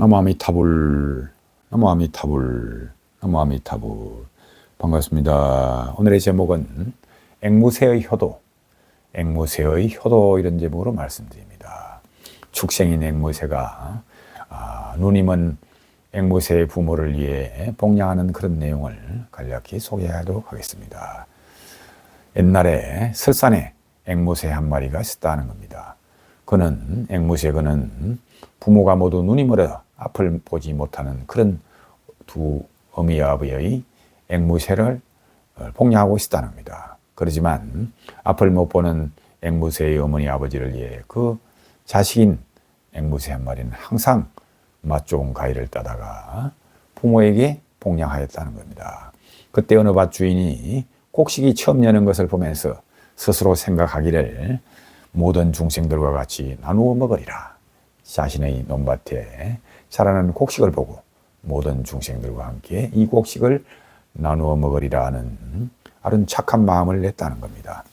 나무 아미타불, 나무 아미타불, 나무 아미타불. 반갑습니다. 오늘의 제목은 앵무새의 효도, 앵무새의 효도 이런 제목으로 말씀드립니다. 축생인 앵무새가 아, 누님은 앵무새의 부모를 위해 복양하는 그런 내용을 간략히 소개하도록 하겠습니다. 옛날에 설산에 앵무새 한 마리가 있었다는 겁니다. 그는 앵무새 그는 부모가 모두 눈이 멀어 앞을 보지 못하는 그런 두 어미 아버의 앵무새를 복양하고 있었다는 겁니다. 그렇지만 앞을 못 보는 앵무새의 어머니 아버지를 위해 그 자식인 앵무새 한 마리는 항상 맛 좋은 가위를 따다가 부모에게 복양하였다는 겁니다. 그때 어느 밭 주인이 곡식이 처음 여는 것을 보면서 스스로 생각하기를 모든 중생들과 같이 나누어 먹으리라. 자신의 논밭에 자라는 곡식을 보고 모든 중생들과 함께 이 곡식을 나누어 먹으리라 하는 아른 착한 마음을 냈다는 겁니다.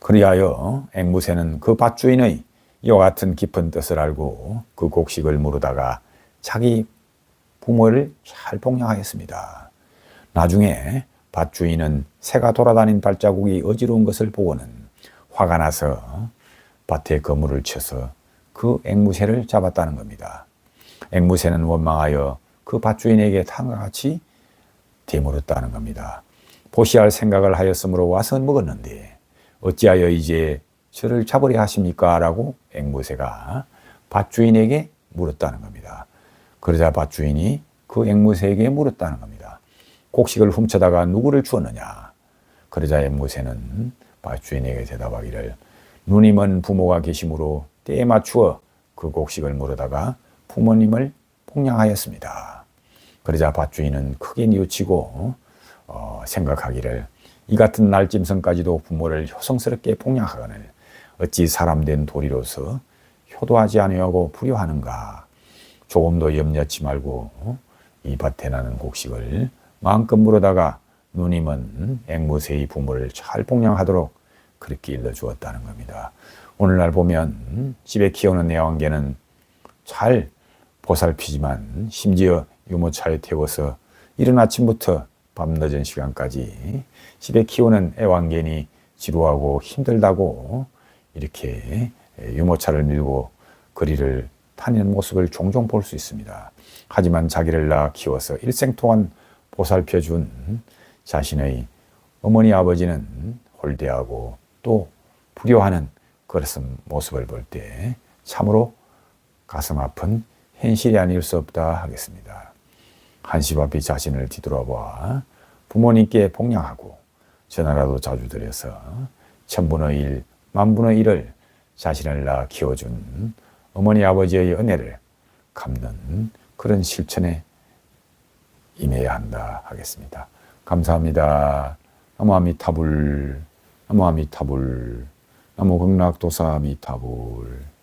그리하여 앵무새는 그 밭주인의 이와 같은 깊은 뜻을 알고 그 곡식을 무르다가 자기 부모를 잘 복양하였습니다. 나중에 밭주인은 새가 돌아다닌 발자국이 어지러운 것을 보고는 화가 나서 밭에 거물을 쳐서 그 앵무새를 잡았다는 겁니다. 앵무새는 원망하여 그 밭주인에게 다음과 같이 되물었다는 겁니다. 보시할 생각을 하였으므로 와서 먹었는데 어찌하여 이제 저를 잡으려 하십니까? 라고 앵무새가 밭주인에게 물었다는 겁니다. 그러자 밭주인이 그 앵무새에게 물었다는 겁니다. 곡식을 훔쳐다가 누구를 주었느냐? 그러자 앵무새는 밭주인에게 대답하기를 누님은 부모가 계심으로 때에 맞추어 그 곡식을 물어다가 부모님을 폭량하였습니다. 그러자 밭주인은 크게 뉘우치고 어, 생각하기를 이 같은 날짐승까지도 부모를 효성스럽게 폭량하거늘 어찌 사람된 도리로서 효도하지 아니하고 불효하는가 조금도 염려치 말고 이 밭에 나는 곡식을 마음껏 물어다가 누님은 앵무새의 부모를 잘 복양하도록 그렇게 일러 주었다는 겁니다. 오늘날 보면 집에 키우는 애완개는 잘 보살피지만 심지어 유모차에 태워서 이른 아침부터 밤늦은 시간까지 집에 키우는 애완개니 지루하고 힘들다고 이렇게 유모차를 밀고 거리를 다니는 모습을 종종 볼 수 있습니다. 하지만 자기를 낳아 키워서 일생 동안 보살펴 준 자신의 어머니 아버지는 홀대하고 또 불효하는 그런 모습을 볼 때 참으로 가슴 아픈 현실이 아닐 수 없다 하겠습니다. 한시 앞이 자신을 뒤돌아봐 부모님께 복양하고 전화라도 자주 드려서 천분의 일, 만분의 일을 자신을 낳아 키워준 어머니 아버지의 은혜를 갚는 그런 실천에 임해야 한다 하겠습니다. 감사합니다. 나무 아미타불, 나무 아미타불, 나무 극락도사 아미타불.